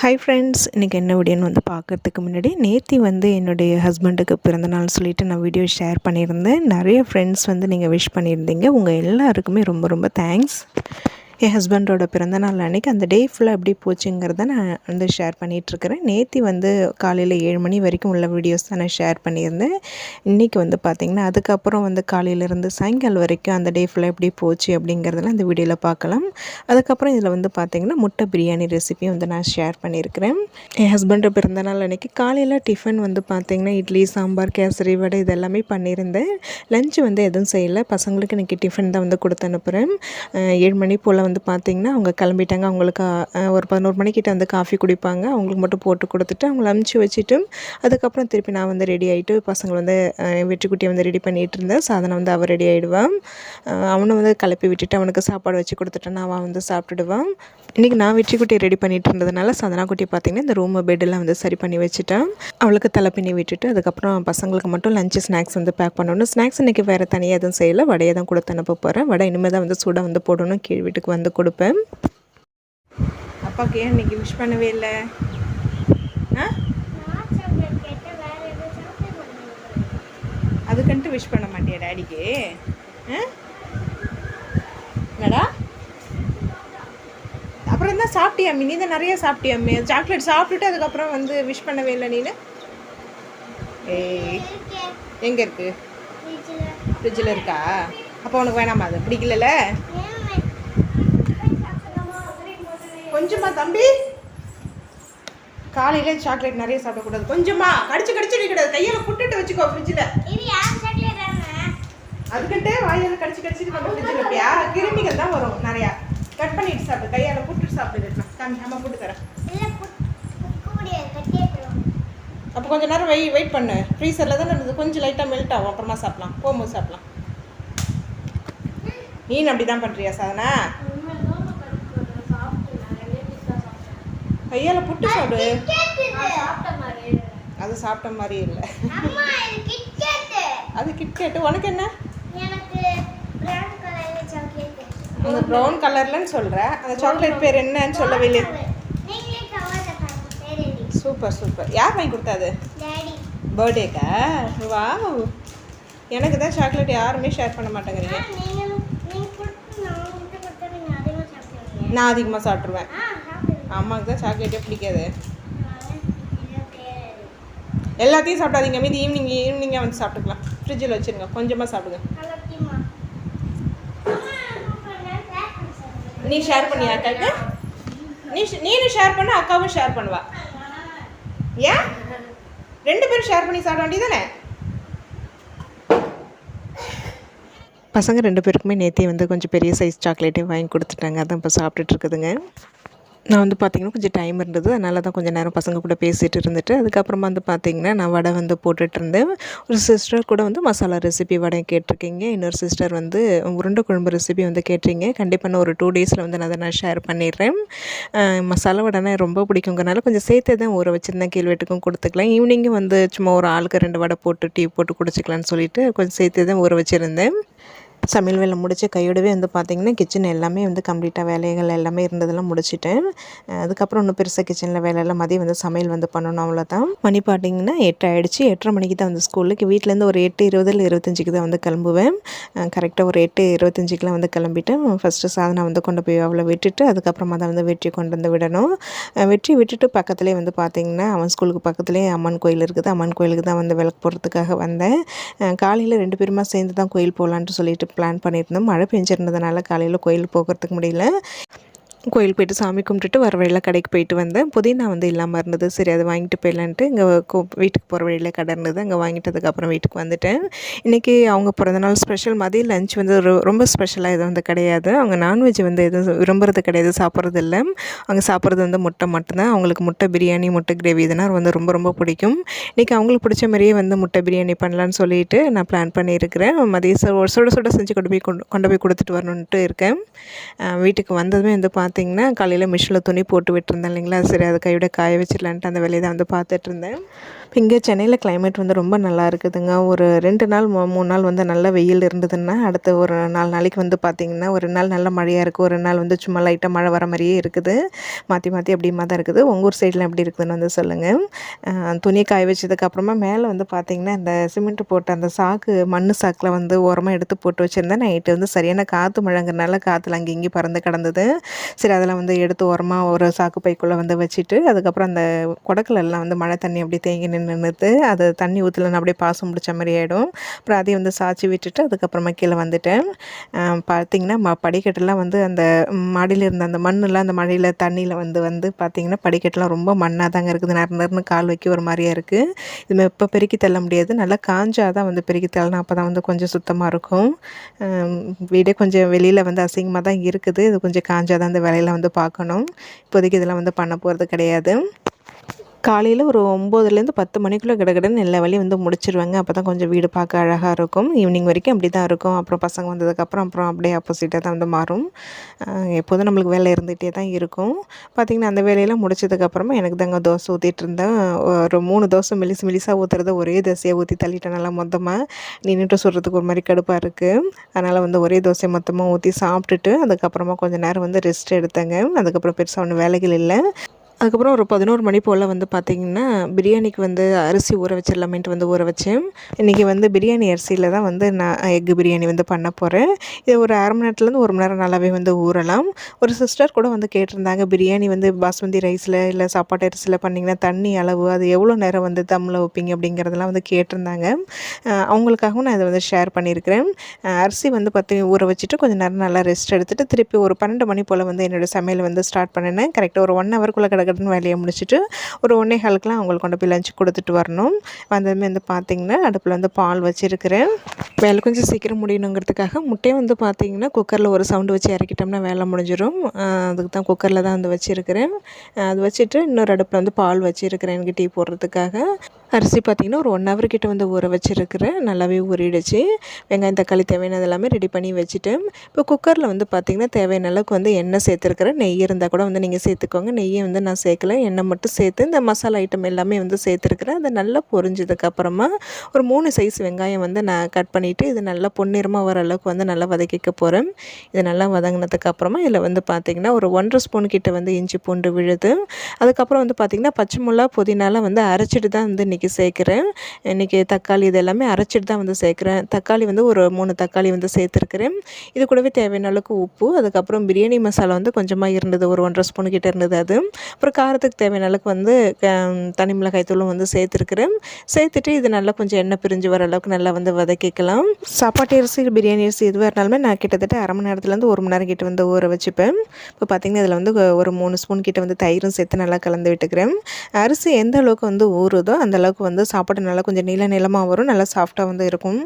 Hi friends இன்றைக்கி என்ன வீடியோன்னு வந்து பார்க்குறதுக்கு முன்னாடி நேத்தி வந்து என்னுடைய ஹஸ்பண்டுக்கு பிறந்தநாள் சொல்லிவிட்டு நான் வீடியோ ஷேர் பண்ணியிருந்தேன். நிறைய ஃப்ரெண்ட்ஸ் வந்து நீங்கள் விஷ் பண்ணியிருந்தீங்க. உங்கள் எல்லாருக்குமே ரொம்ப ரொம்ப தேங்க்ஸ் என் ஹஸ்பண்டோட பிறந்தநாள் அன்றைக்கி அந்த டே ஃபுல்லாக எப்படி போச்சுங்கிறத நான் வந்து ஷேர் பண்ணிகிட்ருக்கிறேன் நேத்தி வந்து காலையில் ஏழு மணி வரைக்கும் உள்ள வீடியோஸ் தான் நான் ஷேர் பண்ணியிருந்தேன். இன்றைக்கி வந்து பார்த்திங்கன்னா அதுக்கப்புறம் வந்து காலையிலேருந்து சாயங்காலம் வரைக்கும் அந்த டே ஃபுல்லாக எப்படி போச்சு அப்படிங்கிறதெல்லாம் இந்த வீடியோவில் பார்க்கலாம். அதுக்கப்புறம் இதில் வந்து பார்த்திங்கன்னா முட்டை பிரியாணி ரெசிபியும் வந்து நான் ஷேர் பண்ணியிருக்கிறேன். என் ஹஸ்பண்டோட பிறந்தநாள் அன்றைக்கி காலையில் டிஃபன் வந்து பார்த்திங்கன்னா இட்லி சாம்பார் கேசரி வடை இதெல்லாமே பண்ணியிருந்தேன். லஞ்சு வந்து எதுவும் செய்யலை. பசங்களுக்கு இன்றைக்கி டிஃபன் தான் வந்து கொடுத்து அனுப்புகிறேன் ஏழு மணி போல் வந்து பார்த்திங்கன்னா அவங்க கிளம்பிட்டாங்க. அவங்களுக்கு ஒரு பதினோரு மணிக்கிட்ட வந்து காஃபி குடிப்பாங்க. அவங்களுக்கு மட்டும் போட்டு கொடுத்துட்டு அவங்கள அமுச்சு வச்சுட்டு அதுக்கப்புறம் திருப்பி நான் வந்து ரெடி ஆகிட்டு பசங்களை வந்து வெற்றிக்குட்டியை வந்து ரெடி பண்ணிகிட்டு இருந்தேன். சாதனை வந்து அவள் ரெடி ஆகிடுவான் அவனை வந்து கிளப்பி விட்டுட்டு அவனுக்கு சாப்பாடு வச்சு கொடுத்துட்டேன். அவன் வந்து சாப்பிட்டுடுவான். இன்றைக்கி நான் வெற்றிக்குட்டியை ரெடி பண்ணிகிட்டு இருந்ததுனால சாதனா குட்டி பார்த்திங்கன்னா இந்த ரூம் பெட்டெல்லாம் வந்து சரி பண்ணி வச்சுட்டேன். அவளுக்கு தலை பின்னி விட்டுட்டு அதுக்கப்புறம் பசங்களுக்கு மட்டும் லஞ்சு ஸ்நாக்ஸ் வந்து பேக் பண்ணணும். ஸ்நாக்ஸ் இன்றைக்கி வேறு தனியாக எதுவும் செய்யலை. வடையை தான் கொடுத்து அனுப்ப போகிறேன் வடை இனிமேல் தான் வந்து சூடாக வந்து போடணும் கீழ் வீட்டுக்கு வந்து கொடுப்பேன். அப்பாவுக்கு ஏன் இன்னைக்கு விஷ் பண்ணவே இல்லை? ஆ? அதுக்குன்ட்டு விஷ் பண்ண மாட்டியா டேடிக்கு ஆ? என்னடா? அப்புறம் தான் சாப்பிட்டியாமி நீ தான் நிறைய சாப்பிட்டியாமி சாக்லேட் சாப்பிட்டுட்டு அதுக்கப்புறம் வந்து விஷ் பண்ணவே இல்லை நீனு? ஏய் எங்கே இருக்கு? ஃப்ரிட்ஜில் இருக்கா? அப்போ உனக்கு வேணாமா? அது பிடிக்கலல்ல கொஞ்சமா தம்பி. காலையில சாக்லேட் நிறைய சாப்பிடக்கூடாது. கொஞ்சமா. கடிச்சு கடிச்சு கூடாது கையில புட்டுட்டு வச்சுக்கோ ஃப்ரிட்ஜில் அதுக்கிட்டே வாயில கடிச்சு கடிச்சிட்டு கொண்டு ஃப்ரிட்ஜில் வைப்பியா கிருமிகள் தான் வரும் நிறையா. கட் பண்ணிட்டு சாப்பிடு. கையால புட்டு சாப்பிட்டு தம்பி அம்மா புட்டு தரேன். அப்போ கொஞ்சம் நேரம் வெய் வெயிட் பண்ணு. ஃப்ரீசரில் தான் இருந்தது. கொஞ்சம் லைட்டாக மெல்ட் ஆகும். அப்புறமா சாப்பிட்லாம். போகும்போது சாப்பிட்லாம். நீ அப்படி தான் பண்ணுறியா சாதனா? கையால் புட்டு சாப்பிடு. அது சாப்பிட்ட மாதிரி இல்லை. அது கிட்கேட்டு. உனக்கு என்ன? அந்த ப்ரௌன் கலர்லன்னு சொல்கிற அந்த சாக்லேட் பேர் என்னன்னு சொல்லவே இல்லை சூப்பர் சூப்பர். யார் வாங்கி கொடுத்தாது பர்த்டேக்கா வா எனக்கு தான் சாக்லேட் யாருமே ஷேர் பண்ண மாட்டேங்கிறீங்க. நான் அதிகமாக சாப்பிட்ருவேன் அம்மாவுக்கு தான் சாக்லேட்டே பிடிக்காது. எல்லாத்தையும் சாப்பிடாதீங்க. மீதி ஈவினிங் ஈவினிங்காக வந்து சாப்பிட்டுக்கலாம். ஃப்ரிட்ஜில் வச்சுருங்க. கொஞ்சமாக சாப்பிடுங்க. நீ ஷேர் பண்ணியா அக்காவுக்கு நீ நீனும் ஷேர் பண்ண அக்காவும் ஷேர் பண்ணுவா. ஏன்? ரெண்டு பேரும் ஷேர் பண்ணி சாப்பிட வேண்டியதானே பசங்க ரெண்டு பேருக்குமே நேற்றே வந்து கொஞ்சம் பெரிய சைஸ் சாக்லேட்டே வாங்கி கொடுத்துட்டாங்க. அதான் இப்போ சாப்பிட்டுட்டு இருக்குதுங்க. நான் வந்து பார்த்திங்கன்னா கொஞ்சம் டைம் இருந்தது. அதனால தான் கொஞ்சம் நேரம் பசங்க கூட பேசிகிட்டு இருந்துட்டு அதுக்கப்புறமா வந்து பார்த்திங்கன்னா நான் வடை வந்து போட்டுட்டு இருந்தேன். ஒரு சிஸ்டர் கூட வந்து மசாலா ரெசிபி வடை கேட்டிருக்கீங்க. இன்னொரு சிஸ்டர் வந்து உருண்டை குழம்பு ரெசிபி வந்து கேட்டிருங்க கண்டிப்பாக நான் ஒரு டூ டேஸில் வந்து நான் அதை நான் ஷேர் பண்ணிடுறேன். மசாலா வடைனா ரொம்ப பிடிக்குங்கிறனால கொஞ்சம் சேர்த்தே தான் ஊற வச்சுருந்தேன். கேள்வெட்டுக்கும் கொடுத்துக்கலாம். ஈவினிங்கும் வந்து சும்மா ஒரு ஆளுக்கு ரெண்டு வடை போட்டு டீ போட்டு குடிச்சிக்கலான்னு சொல்லிட்டு கொஞ்சம் சேர்த்தே தான் ஊற வச்சுருந்தேன். சமையல் வேலை முடித்து கையோடவே வந்து பார்த்திங்கன்னா கிச்சன் எல்லாமே வந்து கம்ப்ளீட்டாக வேலைகள் எல்லாமே இருந்ததெல்லாம் முடிச்சிட்டேன். அதுக்கப்புறம் இன்னும் பெருசாக கிச்சனில் வேலையெல்லாம் மதியம் வந்து சமையல் வந்து பண்ணணும் அவ்வளோதான் மணி பார்த்திங்கன்னா எட்டு ஆகிடுச்சு எட்டரை மணிக்கு தான் வந்து ஸ்கூலுக்கு வீட்டிலேருந்து ஒரு எட்டு இருபதில் இருபத்தஞ்சிக்கு தான் வந்து கிளம்புவேன். கரெக்டாக ஒரு எட்டு இருபத்தஞ்சிக்கெலாம் வந்து கிளம்பிட்டேன். ஃபஸ்ட்டு சாதனை வந்து கொண்டு போய் அவ்வளோ விட்டுட்டு அதுக்கப்புறமா தான் வந்து வெற்றி கொண்டு வந்து விடணும். வெற்றி விட்டுட்டு பக்கத்துலேயே வந்து பார்த்திங்கன்னா அவன் ஸ்கூலுக்கு பக்கத்துலேயே அம்மன் கோயில் இருக்குது. அம்மன் கோயிலுக்கு தான் வந்து விளக்கு போகிறதுக்காக வந்தேன். காலையில் ரெண்டு பேருமா சேர்ந்து தான் கோயில் போகலான்ட்டு சொல்லிட்டு பிளான் பண்ணியிருந்தோம். மழை பெஞ்சிருந்ததுனால காலையில் கோயில் போகிறதுக்கு முடியல. கோயில் போயிட்டு சாமி கும்பிட்டுட்டு வர வழியில் கடைக்கு போயிட்டு வந்தேன். புதினா வந்து இல்லாமல் இருந்தது. சரி அதை வாங்கிட்டு போயிடலான்ட்டு இங்கே வீட்டுக்கு போகிற வழியில் கடை இருந்தது. அங்கே வாங்கிட்டதுக்கப்புறம் வீட்டுக்கு வந்துட்டேன். இன்றைக்கி அவங்க பிறந்தநாள் ஸ்பெஷல் மதியம் லஞ்ச் வந்து ரொம்ப ஸ்பெஷலாக எதுவும் வந்து கிடையாது. அவங்க நான்வெஜ் வந்து எதுவும் விரும்புறது கிடையாது. சாப்பிட்றது இல்லை. அவங்க சாப்பிட்றது வந்து முட்டை மட்டும்தான். அவங்களுக்கு முட்டை பிரியாணி முட்டை கிரேவி இதெல்லாம் வந்து ரொம்ப ரொம்ப பிடிக்கும். இன்றைக்கி அவங்களுக்கு பிடிச்ச மாதிரியே வந்து முட்டை பிரியாணி பண்ணலான்னு சொல்லிட்டு நான் பிளான் பண்ணியிருக்கிறேன். மதியம் சுட சுட செஞ்சு கொண்டு போய் கொண்டு கொண்டு போய் கொடுத்துட்டு வரணுன்ட்டு இருக்கேன். வீட்டுக்கு வந்ததுமே வந்து பார்த்து பார்த்தீங்கன்னா காலையில் மிஷினில் துணி போட்டு விட்டுருந்தேன் இல்லைங்களா? சரி அது கையோட காய வச்சிடலான்ட்டு அந்த வேலையை தான் வந்து பார்த்துட்டு இருந்தேன். இங்கே சென்னையில் கிளைமேட் வந்து ரொம்ப நல்லா இருக்குதுங்க. ஒரு ரெண்டு நாள் மூணு நாள் வந்து நல்ல வெயில் இருந்ததுன்னா அடுத்த ஒரு நாலு நாளைக்கு வந்து பார்த்திங்கன்னா ஒரு நாள் நல்ல மழையாக இருக்குது ஒரு நாள் வந்து சும்மா லைட்டாக மழை வர மாதிரியே இருக்குது. மாற்றி மாற்றி அப்படிமா தான் இருக்குது. உங்கள் ஊர் சைடில் எப்படி இருக்குதுன்னு வந்து சொல்லுங்கள் துணி காய வச்சதுக்கப்புறமா மேலே வந்து பார்த்திங்கன்னா இந்த சிமெண்ட் போட்ட அந்த சாக்கு மண் சாக்கில் வந்து ஓரமாக எடுத்து போட்டு வச்சுருந்தேன். நைட்டு வந்து சரியான காற்று மழைங்கிறனால காற்றுல அங்கே இங்கேயும் பறந்து கிடந்தது. சரி அதெல்லாம் வந்து எடுத்து ஓரமாக ஒரு சாக்கு பைக்குள்ளே வந்து வச்சுட்டு அதுக்கப்புறம் அந்த குடக்கலெல்லாம் வந்து மழை தண்ணி அப்படியே தேங்கி நின்றுது அது தண்ணி ஊற்றலன்னா அப்படியே பாசம் பிடிச்ச மாதிரி ஆகிடும் அப்புறம் அதையும் வந்து சாய்ச்சி விட்டுட்டு அதுக்கப்புறமா கீழே வந்துட்டேன். பார்த்தீங்கன்னா ம படிக்கட்டெல்லாம் வந்து அந்த மாடியில் இருந்த அந்த மண்ணெல்லாம் அந்த மழையில் தண்ணியில் வந்து வந்து பார்த்தீங்கன்னா படிக்கட்டெலாம் ரொம்ப மண்ணாக தாங்க இருக்குது. நறு நறுன்னு கால் வைக்க ஒரு மாதிரியாக இருக்குது இது இப்போ பெருக்கி தள்ள முடியாது. நல்லா காஞ்சால் தான் வந்து பெருக்கி தள்ளணும். அப்போ தான் வந்து கொஞ்சம் சுத்தமாக இருக்கும். வீடே கொஞ்சம் வெளியில் வந்து அசிங்கமாக தான் இருக்குது. இது கொஞ்சம் காஞ்சால் தான் அந்த வேலையில் வந்து பார்க்கணும். இப்போதைக்கு இதெல்லாம் வந்து பண்ண போகிறது கிடையாது. காலையில் ஒரு ஒம்போதுலேருந்து பத்து மணிக்குள்ளே கிடக்கிடன்னு எல்லா வேலையும் வந்து முடிச்சிருவாங்க. அப்போ தான் கொஞ்சம் வீடு பார்க்க அழகாக இருக்கும். ஈவினிங் வரைக்கும் அப்படி தான் இருக்கும். அப்புறம் பசங்க வந்ததுக்கப்புறம் அப்புறம் அப்படியே ஆப்போசிட்டாக தான் வந்து மாறும். எப்போதும் நம்மளுக்கு வேலை இருந்துகிட்டே தான் இருக்கும். பார்த்திங்கன்னா அந்த வேலையெல்லாம் முடிச்சதுக்கப்புறமா எனக்கு தாங்க தோசை ஊற்றிட்டு இருந்தேன். ஒரு மூணு தோசை மெலிசு மெலிசாக ஊற்றுறத ஒரே தோசையாக ஊற்றி தள்ளிட்டேன். நல்லா மொத்தமாக நின்றுட்டு சொல்கிறதுக்கு ஒரு மாதிரி கடுப்பாக இருக்குது அதனால் வந்து ஒரே தோசை மொத்தமாக ஊற்றி சாப்பிட்டுட்டு அதுக்கப்புறமா கொஞ்சம் நேரம் வந்து ரெஸ்ட் எடுத்தேங்க. அதுக்கப்புறம் பெருசாக ஒன்றும் வேலைகள் இல்லை. அதுக்கப்புறம் ஒரு பதினோரு மணி போல் வந்து பார்த்திங்கன்னா பிரியாணிக்கு வந்து அரிசி ஊற வச்சிடலாமேன்ட்டு வந்து ஊற வச்சேன். இன்றைக்கி வந்து பிரியாணி அரிசியில் தான் வந்து நான் எக்கு பிரியாணி வந்து பண்ண போகிறேன் இது ஒரு அரை மணி நேரத்துலேருந்து ஒரு மணி நேரம் நல்லாவே வந்து ஊறலாம். ஒரு சிஸ்டர் கூட வந்து கேட்டிருந்தாங்க பிரியாணி வந்து பாஸ்மதி ரைஸில் இல்லை சாப்பாட்டு அரிசியில் பண்ணிங்கன்னா தண்ணி அளவு அது எவ்வளோ நேரம் வந்து தம்மில் வைப்பீங்க? அப்படிங்கிறதெல்லாம் வந்து கேட்டிருந்தாங்க. அவங்களுக்காகவும் நான் இதை வந்து ஷேர் பண்ணியிருக்கிறேன். அரிசி வந்து பார்த்து ஊற வச்சுட்டு கொஞ்சம் நேரம் நல்லா ரெஸ்ட் எடுத்துகிட்டு திருப்பி ஒரு பன்னெண்டு மணி போல் வந்து என்னோடய சமையல் வந்து ஸ்டார்ட் பண்ணினேன். கரெக்டாக ஒரு ஒன் ஹவருக்குள்ளே கிடக்கட்டுன்னு வேலையை முடிச்சுட்டு ஒரு ஒன்றே காலுக்குலாம் அவங்களுக்கு கொண்டு போய் லஞ்ச் கொடுத்துட்டு வரணும். வந்ததுமே வந்து பார்த்திங்கன்னா அடுப்பில் வந்து பால் வச்சுருக்கிறேன். வேலை கொஞ்சம் சீக்கிரம் முடியணுங்கிறதுக்காக முட்டையை வந்து பார்த்திங்கன்னா குக்கரில் ஒரு சவுண்டு வச்சு இறக்கிட்டோம்னா வேலை முடிஞ்சிடும் அதுக்கு தான் குக்கரில் தான் வந்து வச்சுருக்கிறேன். அது வச்சுட்டு இன்னொரு அடுப்பில் வந்து பால் வச்சுருக்கிறேன் எனக்கு டீ போடுறதுக்காக. அரிசி பார்த்திங்கன்னா ஒரு ஒன் ஹவர் கிட்ட வந்து ஊற வச்சுருக்கிறேன். நல்லாவே ஊறிடுச்சு. வெங்காயம் தக்காளி தேவையானது எல்லாமே ரெடி பண்ணி வச்சுட்டேன். இப்போ குக்கரில் வந்து பார்த்திங்கன்னா தேவையான அளவுக்கு வந்து எண்ணெய் சேர்த்துருக்குறேன். நெய் இருந்தால் கூட வந்து நீங்கள் சேர்த்துக்கோங்க. நெய்யை வந்து நான் சேர்க்கல. எண்ணெய் மட்டும் சேர்த்து இந்த மசாலா ஐட்டம் எல்லாமே வந்து சேர்த்துருக்குறேன். அது நல்லா பொரிஞ்சதுக்கப்புறமா ஒரு மூணு சைஸ் வெங்காயம் வந்து நான் கட் பண்ணிவிட்டு இது நல்லா பொன்னிறமாக வர அளவுக்கு வந்து நல்லா வதக்கிக்க போகிறேன் இது நல்லா வதங்கினதுக்கப்புறமா இதில் வந்து பார்த்திங்கன்னா ஒரு ஒன்றரை ஸ்பூன் கிட்ட வந்து இஞ்சி பூண்டு விழுது. அதுக்கப்புறம் வந்து பார்த்திங்கன்னா பச்சை மிளகா புதினாலாம் வந்து அரைச்சிட்டு தான் வந்து இன்றைக்கி சேர்க்குறேன். இன்றைக்கி தக்காளி இது எல்லாமே அரைச்சிட்டு தான் வந்து சேர்க்குறேன். தக்காளி வந்து ஒரு மூணு தக்காளி வந்து சேர்த்துருக்குறேன். இது கூடவே தேவையான அளவுக்கு உப்பு அதுக்கப்புறம் பிரியாணி மசாலா வந்து கொஞ்சமாக இருந்தது ஒரு ஒன்றரை ஸ்பூன் கிட்டே இருந்தது அது. அப்புறம் காரத்துக்கு தேவையான அளவுக்கு வந்து க- தனி மிளகாய் தூளும் வந்து சேர்த்துருக்குறேன். சேர்த்துட்டு இது நல்லா கொஞ்சம் எண்ணெய் பிரிஞ்சு வர அளவுக்கு நல்லா வந்து வதக்கிக்கலாம். சாப்பாட்டு அரிசி பிரியாணி அரிசி எதுவாக இருந்தாலுமே நான் கிட்டத்தட்ட அரை மணி நேரத்துலேருந்து ஒரு மணி நேரம் கிட்ட வந்து ஊற வச்சுப்பேன். இப்போ பார்த்திங்கன்னா இதில் வந்து ஒரு மூணு ஸ்பூன் கிட்ட வந்து தயிரும் சேர்த்து நல்லா கலந்து விட்டுக்கிறேன். அரிசி எந்த அளவுக்கு வந்து ஊறுதோ அந்த அளவுக்கு வந்து சாப்பாடு நல்லா கொஞ்சம் நீள நிலமாக வரும் நல்லா சாஃப்டாக வந்து இருக்கும்.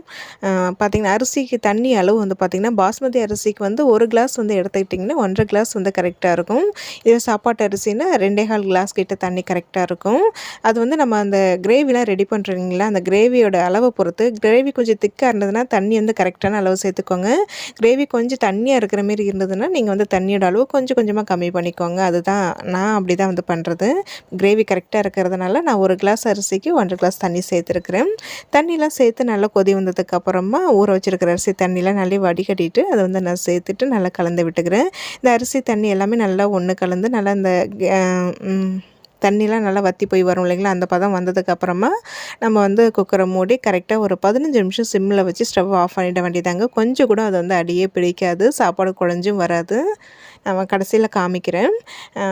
பார்த்திங்கன்னா அரிசிக்கு தண்ணி அளவு வந்து பார்த்திங்கன்னா பாஸ்மதி அரிசிக்கு வந்து ஒரு கிளாஸ் வந்து எடுத்துக்கிட்டிங்கன்னா ஒன்றரை கிளாஸ் வந்து கரெக்டாக இருக்கும். இதே சாப்பாட்டு அரிசின்னா ரெண்டே கால் கிளாஸ் கிட்ட தண்ணி கரெக்டாக இருக்கும். அது வந்து நம்ம அந்த கிரேவிலாம் ரெடி பண்ணுறீங்களா அந்த கிரேவியோட அளவை பொறுத்து கிரேவி கொஞ்சம் திக்காக இருந்ததுன்னா தண்ணி வந்து கரெக்டான அளவு சேர்த்துக்கோங்க. கிரேவி கொஞ்சம் தண்ணியாக இருக்கிற மாரி இருந்ததுன்னா நீங்கள் வந்து தண்ணியோட அளவு கொஞ்சம் கொஞ்சமாக கம்மி பண்ணிக்கோங்க. அதுதான் நான் அப்படி தான் வந்து பண்ணுறது கிரேவி கரெக்டாக இருக்கிறதுனால நான் ஒரு கிளாஸ் அரிசிக்கு ஒன்றரை கிளாஸ் தண்ணி சேர்த்துருக்குறேன். தண்ணிலாம் சேர்த்து நல்லா கொதி வந்ததுக்கப்புறமா ஊற வச்சுருக்கிற அரிசி தண்ணியெலாம் நல்லா வடிகட்டிட்டு அதை வந்து நான் சேர்த்துட்டு நல்லா கலந்து விட்டுக்கிறேன். இந்த அரிசி தண்ணி எல்லாமே நல்லா ஒன்று கலந்து நல்லா இந்த அஹ், தண்ணிலாம் நல்லா வற்றி போய் வரும் இல்லைங்களா? அந்த பதம் வந்ததுக்கப்புறமா நம்ம வந்து குக்கரை மூடி கரெக்டாக ஒரு பதினஞ்சு நிமிஷம் சிம்மில் வச்சு ஸ்டவ் ஆஃப் பண்ணிட வேண்டியதாங்க. கொஞ்சம் கூட அது வந்து அடியே பிடிக்காது. சாப்பாடு குழஞ்சும் வராது. கடைசியில் காமிக்கிறேன்.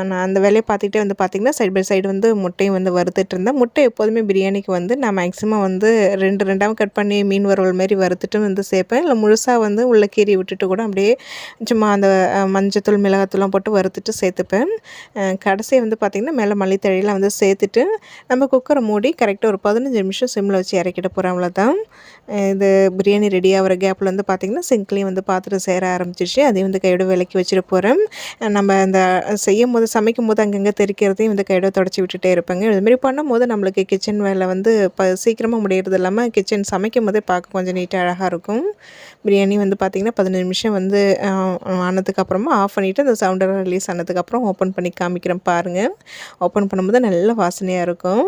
நான் அந்த வேலையை பார்த்துக்கிட்டே வந்து பார்த்திங்கன்னா சைடு பை சைடு வந்து முட்டையும் வந்து வறுத்துட்டு இருந்தேன். முட்டை எப்போதுமே பிரியாணிக்கு வந்து நான் மேக்ஸிமம் வந்து ரெண்டு ரெண்டாவும் கட் பண்ணி மீன் வறுவல் மாரி வறுத்துட்டு வந்து சேர்ப்பேன். இல்லை முழுசாக வந்து உள்ள கீறி விட்டுட்டு கூட அப்படியே சும்மா அந்த மஞ்சத்தூள் மிளகாத்தூள்லாம் போட்டு வறுத்துட்டு சேர்த்துப்பேன். கடைசியை வந்து பார்த்திங்கன்னா மேலே மல்லித்தழையெல்லாம் வந்து சேர்த்துட்டு நம்ம குக்கரை மூடி கரெக்டாக ஒரு பதினஞ்சு நிமிஷம் சிம்மில் வச்சு இறக்கிட போகிறோம் அவ்வளோதான் இது பிரியாணி ரெடி ஆகிற கேப்பில் வந்து பார்த்திங்கன்னா சிங்க்லேயும் வந்து பாத்திரம் சேர ஆரம்பிச்சிருச்சு. அதையும் வந்து கையோட விலக்கி வச்சுட்டு போகிறேன் நம்ம அந்த செய்யும் போது சமைக்கும் போது அங்கங்கே தெரிக்கிறதையும் இந்த கையோட தொடச்சி விட்டுட்டே இருப்பேங்க. இதுமாரி பண்ணும்போது நம்மளுக்கு கிச்சன் வேலை வந்து இப்போ சீக்கிரமாக முடியறது இல்லாமல் கிச்சன் சமைக்கும் போதே பார்க்க கொஞ்சம் நீட்டாக அழகாக இருக்கும். பிரியாணி வந்து பார்த்திங்கன்னா பதினஞ்சு நிமிஷம் வந்து ஆனதுக்கப்புறமா ஆஃப் பண்ணிவிட்டு அந்த சவுண்டர் ரிலீஸ் ஆனதுக்கப்புறம் ஓப்பன் பண்ணி காமிக்கிறேன் பாருங்கள் ஓப்பன் பண்ணும்போது நல்ல வாசனையாக இருக்கும்.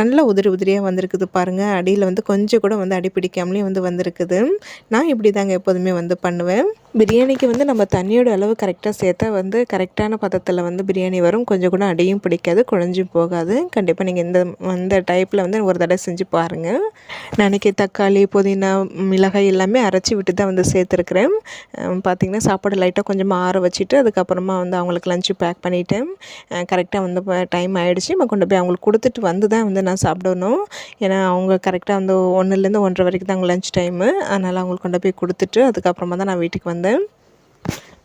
நல்ல உதிரி உதிரியாக வந்திருக்குது பாருங்கள் அடியில் வந்து கொஞ்சம் கூட வந்து அடி பிடிக்காமலே வந்து வந்திருக்குது. நான் இப்படி தாங்க எப்போதுமே வந்து பண்ணுவேன். பிரியாணிக்கு வந்து நம்ம தண்ணியோட அளவு கரெக்டாக சேர்த்தா வந்து கரெக்டான பதத்தில் வந்து பிரியாணி வரும். கொஞ்சம் கூட அடியும் பிடிக்காது குழஞ்சும் போகாது. கண்டிப்பாக நீங்கள் இந்த அந்த டைப்பில் வந்து ஒரு தடவை செஞ்சு பாருங்கள் நினைக்க தக்காளி புதினா மிளகாய் எல்லாமே அரைச்சி விட்டு தான் வந்து சேர்த்துருக்குறேன். பார்த்திங்கன்னா சாப்பாடு லைட்டாக கொஞ்சமாக ஆற வச்சுட்டு அதுக்கப்புறமா வந்து அவங்களுக்கு லஞ்சு பேக் பண்ணிவிட்டேன் கரெக்டாக வந்து டைம் ஆகிடுச்சு நம்ம கொண்டு போய் அவங்களுக்கு கொடுத்துட்டு வந்து தான் வந்து நான் சாப்பிடணும். ஏன்னா அவங்க கரெக்டாக வந்து ஒன்றுலேருந்து ஒன்றரை வரைக்கும் தான் அவங்க லஞ்ச் டைமு அதனால் அவங்களுக்கு கொண்டு போய் கொடுத்துட்டு அதுக்கப்புறமா தான் நான் வீட்டுக்கு வந்தேன்.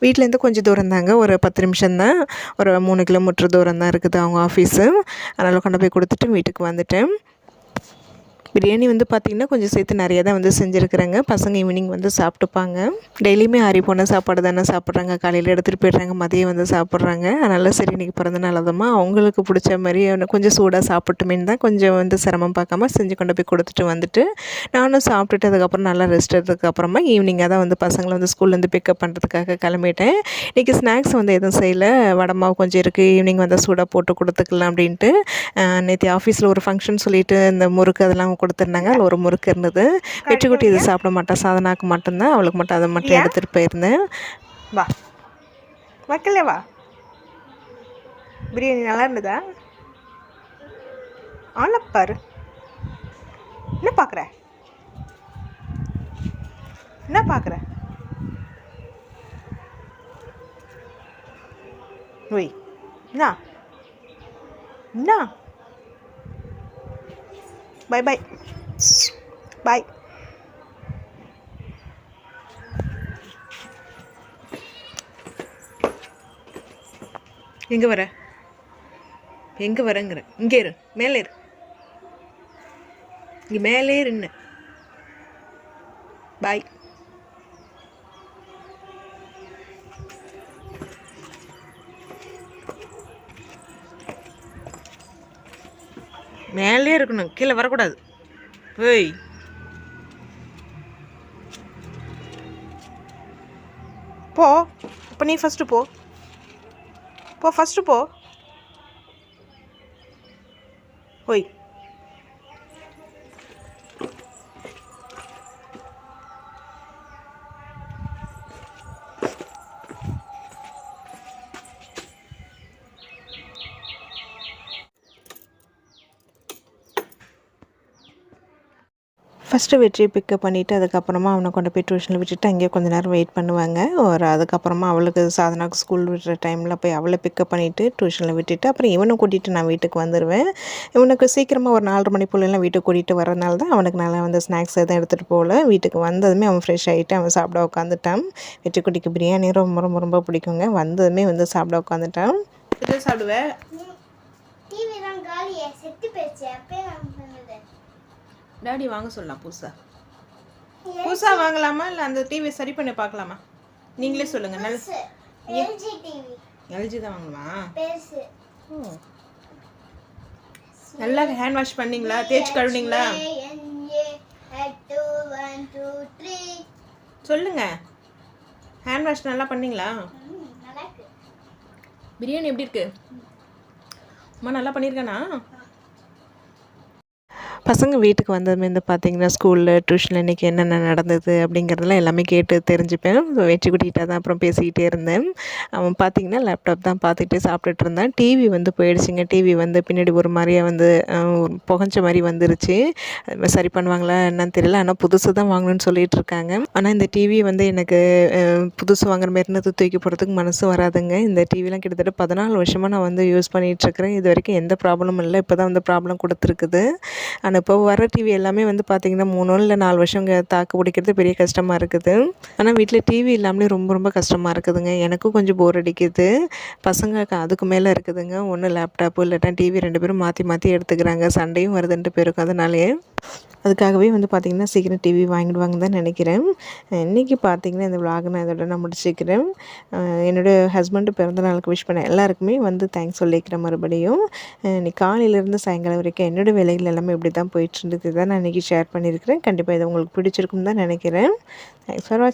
வீட்டிலேருந்து கொஞ்சம் தூரம் தாங்க ஒரு பத்து நிமிஷம் தான் ஒரு மூணு கிலோமீட்டர் தூரம் தான் இருக்குது அவங்க ஆஃபீஸு அதனால் கொண்டு போய் கொடுத்துட்டு வீட்டுக்கு வந்துட்டேன். பிரியாணி வந்து பார்த்திங்கன்னா கொஞ்சம் சேர்த்து நிறையா தான் வந்து செஞ்சுருக்குறாங்க. பசங்க ஈவினிங் வந்து சாப்பிட்டுப்பாங்க. டெய்லியுமே ஆறி போன சாப்பாடு தானே சாப்பிட்றாங்க. காலையில் எடுத்துகிட்டு போயிடுறாங்க. மதியம் வந்து சாப்பிட்றாங்க. அதனால் சரி இன்றைக்கி பிறந்த நாள் அவங்களுக்கு பிடிச்ச மாதிரி கொஞ்சம் சூடாக சாப்பிட்டுமேன்னு தான் கொஞ்சம் வந்து சிரமம் பார்க்காம செஞ்சு கொண்டு போய் கொடுத்துட்டு வந்துட்டு நானும் சாப்பிட்டுட்டு அதுக்கப்புறம் நல்லா ரெஸ்ட் எடுத்ததுக்கப்புறமா ஈவினிங்காக தான் வந்து பசங்களை வந்து ஸ்கூல்லேருந்து பிக்கப் பண்ணுறதுக்காக கிளம்பிட்டேன். இன்றைக்கி ஸ்நாக்ஸ் வந்து எதுவும் செய்யலை. வடமாவு கொஞ்சம் இருக்குது ஈவினிங் வந்து சூடாக போட்டு கொடுத்துக்கலாம் அப்படின்ட்டு நேற்று ஆஃபீஸில் ஒரு ஃபங்க்ஷன் சொல்லிவிட்டு இந்த முறுக்கு அதெல்லாம் கொடுத்துருந்தாங்க. அதில் ஒரு முறுக்கு இருந்தது. வெற்றிக்குட்டி இது சாப்பிட மாட்டேன் சாதனாக்கு மட்டும்தான். அவளுக்கு மட்டும் அதை மட்டும் எடுத்துகிட்டு போயிருந்தேன். வா. மக்களே வா. பிரியாணி நல்லா இருந்ததா? ஆளப்பாரு என்ன பார்க்குற? என்ன பார்க்குற? ஒய் என்ன? என்ன? பை பை பாய் எங்கே வர? எங்கே வரங்கிற? இங்கே இரு. மேலே இரு. இங்கே மேலே இருன்னு பாய் மேலே இருக்கணும் கீழே வரக்கூடாது. போய். போ. இப்போ நீ ஃபஸ்ட்டு போ. போ ஃபஸ்ட்டு போ. ஃபஸ்ட்டு வெற்றியை பிக்கப் பண்ணிவிட்டு அதுக்கப்புறமா அவனை கொண்டு போய் டியூஷனில் விட்டுட்டு அங்கேயே கொஞ்ச நேரம் வெயிட் பண்ணுவாங்க. ஒரு அதுக்கப்புறமா அவளுக்கு சாதனாக்கு ஸ்கூல் விடுற டைமில் போய் அவளை பிக்கப் பண்ணிவிட்டு டியூஷனில் விட்டுட்டு அப்புறம் இவனை கூட்டிகிட்டு நான் வீட்டுக்கு வந்துடுவேன் இவனுக்கு சீக்கிரமாக ஒரு நாலரை மணி போலலாம் வீட்டுக்கு கூட்டிகிட்டு வரனால தான் அவனுக்கு நல்லா வந்து ஸ்நாக்ஸ் எதுவும் எடுத்துகிட்டு போகல. வீட்டுக்கு வந்ததுமே அவன் ஃப்ரெஷ் ஆகிட்டு அவன் சாப்பிட உட்காந்துட்டான் வெற்றிக்குட்டிக்கு பிரியாணி ரொம்ப ரொம்ப ரொம்ப பிடிக்குங்க. வந்ததுமே வந்து சாப்பிட உட்காந்துட்டான் சாப்பிடுவேன் டிவி தான் காலியே? செத்து போயிடுச்சு. அப்பயே நான் சொன்னது டாடி வாங்க சொல்லலாம் புதுசாக புதுசாக வாங்கலாமா? இல்லை அந்த டிவி சரி பண்ணி பார்க்கலாமா? நீங்களே சொல்லுங்கள் நல்ல எல்ஜி தான் வாங்கணுமா? ஓ. நல்லா ஹேண்ட் வாஷ் பண்ணீங்களா? தேய்ச்சி கழுவுனீங்களா? சொல்லுங்க. ஹேண்ட் வாஷ் நல்லா பண்ணீங்களா? பிரியாணி எப்படி இருக்கு? அம்மா நல்லா பண்ணியிருக்கானா பசங்க வீட்டுக்கு வந்ததுமே வந்து பார்த்தீங்கன்னா ஸ்கூலில் டியூஷனில் இன்றைக்கி என்னென்ன நடந்தது அப்படிங்கிறதெல்லாம் எல்லாமே கேட்டு தெரிஞ்சுப்பேன். வெற்றிக்குட்டிகிட்ட தான் அப்புறம் பேசிக்கிட்டே இருந்தேன். அவன் பார்த்தீங்கன்னா லேப்டாப் தான் பார்த்துக்கிட்டே சாப்பிட்டுட்டு இருந்தான். டிவி வந்து போயிடுச்சுங்க. டிவி வந்து பின்னாடி ஒரு மாதிரியாக வந்து புகஞ்ச மாதிரி வந்துருச்சு. சரி பண்ணுவாங்களா என்னன்னு தெரியல. ஆனால் புதுசு தான் வாங்கணும்னு சொல்லிட்டு இருக்காங்க. ஆனால் இந்த டிவி வந்து எனக்கு புதுசு வாங்குற மாதிரி இருந்தது தூக்கி போகிறதுக்கு மனசு வராதுங்க. இந்த டிவிலாம் கிட்டத்தட்ட பதினாலு வருஷமாக நான் வந்து யூஸ் பண்ணிகிட்ருக்கிறேன் இது வரைக்கும் எந்த ப்ராப்ளமும் இல்லை. இப்போ தான் வந்து ப்ராப்ளம் கொடுத்துருக்குது. ஆனால் இப்போ வர டிவி எல்லாமே வந்து பார்த்திங்கன்னா மூணு இல்லை நாலு வருஷம் இங்கே தாக்கு பிடிக்கிறது பெரிய கஷ்டமாக இருக்குது. ஆனால் வீட்டில் டிவி இல்லாமலே ரொம்ப ரொம்ப கஷ்டமாக இருக்குதுங்க. எனக்கும் கொஞ்சம் போர் அடிக்குது. பசங்க அதுக்கு மேலே இருக்குதுங்க. ஒன்று லேப்டாப்பு இல்லாட்டா டிவி ரெண்டு பேரும் மாற்றி மாற்றி எடுத்துக்கிறாங்க. சண்டையும் வருதுன்ட்டு பேருக்கும். அதனாலே அதுக்காகவே வந்து பார்த்திங்கன்னா சீக்கிரம் டிவி வாங்கிடுவாங்கன்னு தான் நினைக்கிறேன். இன்றைக்கி பார்த்திங்கன்னா இந்த vlog நான் இதோட நான் முடிச்சுக்கிறேன். என்னோடய ஹஸ்பண்டு பிறந்த நாளுக்கு விஷ் பண்ண எல்லாருக்குமே வந்து தேங்க்ஸ் சொல்லிக்கிறேன் மறுபடியும். இன்றைக்கி இன்னைக்கு காலையிலேருந்து சாயங்காலம் வரைக்கும் என்னோடய வேலைகள் எல்லாமே இப்படி தான் போயிட்டுருந்தது தான் நான் இன்றைக்கி ஷேர் பண்ணியிருக்கிறேன். கண்டிப்பாக இது உங்களுக்கு பிடிச்சிருக்கும் தான் நினைக்கிறேன். Thanks for watch